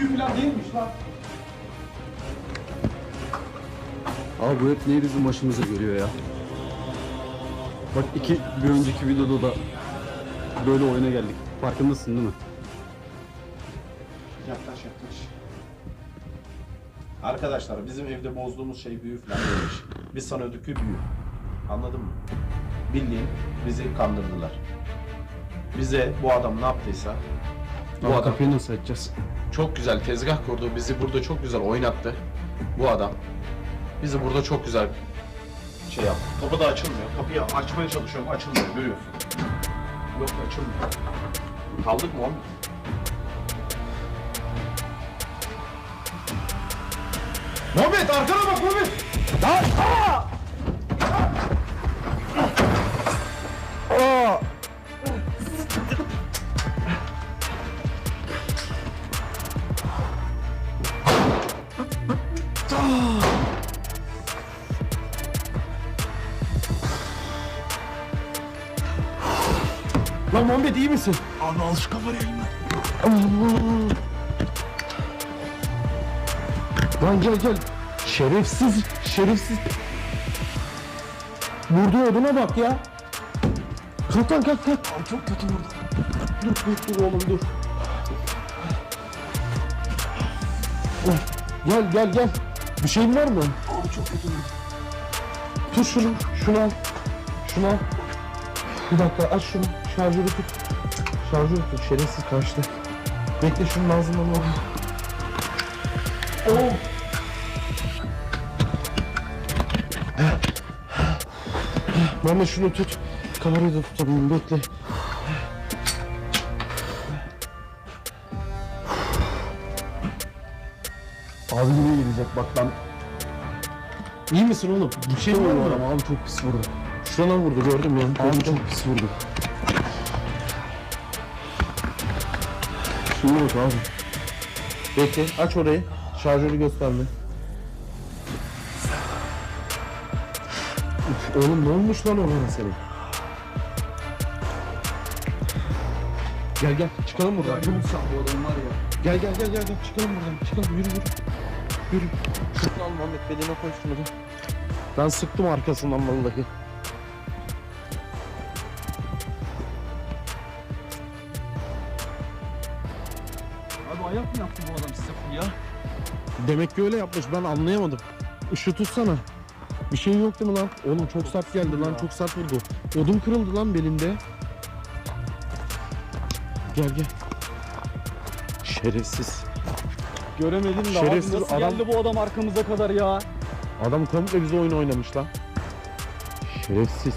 büyü falan değilmiş lan. Abi bu hep niye bizim başımıza geliyor ya? Bak iki bir önceki videoda da böyle oyuna geldik. Farkındasın değil mi? Yaklaş yaklaş. Arkadaşlar bizim evde bozduğumuz şey büyü falan değilmiş. Biz sanıyorduk ki büyü. Anladın mı? Bildiğin bizi kandırdılar. Bize bu adam ne yaptıysa bu adam kapıyı nasıl açacağız? çok güzel tezgah kurdu. Bizi burada çok güzel oynattı. Bu adam. Bizi burada çok güzel şey yaptı. Kapı da açılmıyor. Kapıyı açmaya çalışıyorum. Açılmıyor. Görüyorsun. Yok açılmıyor. Kaldık mı oğlum? Muhammed arkana bak Muhammed. Lan Muhammed iyi misin? Abi al şu kamerayı elimden. Lan gel gel. Şerefsiz, şerefsiz. Vurduğu oduna bak ya. Kalk lan kalk kalk. Abi çok kötü vurdu. Dur dur dur oğlum dur. Gel gel gel. Bir şeyin var mı? Abi çok kötü vurdu. Tut şunu, şunu al. Şunu al. Bir dakika aç şunu. Şarjörü tut. Şarjörü tut. Şerefsiz kaçtı. Bekle şunun ağzından al. Oh. Mehmet şunu tut. Kamerayı da tutalım bekle. Abi yine gelecek bak lan. İyi misin oğlum? Bir şey mi ama abi çok pis vurdu. Şurana vurdu gördüm ya. Abi çok pis vurdu. Şuna bak abi. Bekle aç orayı. Şarjörü gösterme. Üf, Oğlum ne olmuş lan ona senin? Gel gel çıkalım buradan. Çabuk bu adam var ya. Gel gel gel gel gel çıkalım buradan. Çıkalım yürü yürü. Yürü. Şunu al Muhammed beline koy şunu da. Ben sıktım arkasından vallahi. Abi ayak mı yaptı bu adam size full ya? Demek ki öyle yapmış ben anlayamadım. Işığı tutsana. Bir şey yok değil mi lan? Oğlum çok sert geldi lan çok sert vurdu. Odun kırıldı lan belinde. Gel gel. Şerefsiz. Göremedim de Şerefsiz abi nasıl adam- geldi bu adam arkamıza kadar ya? Adam komple bize oyun oynamış lan. Şerefsiz.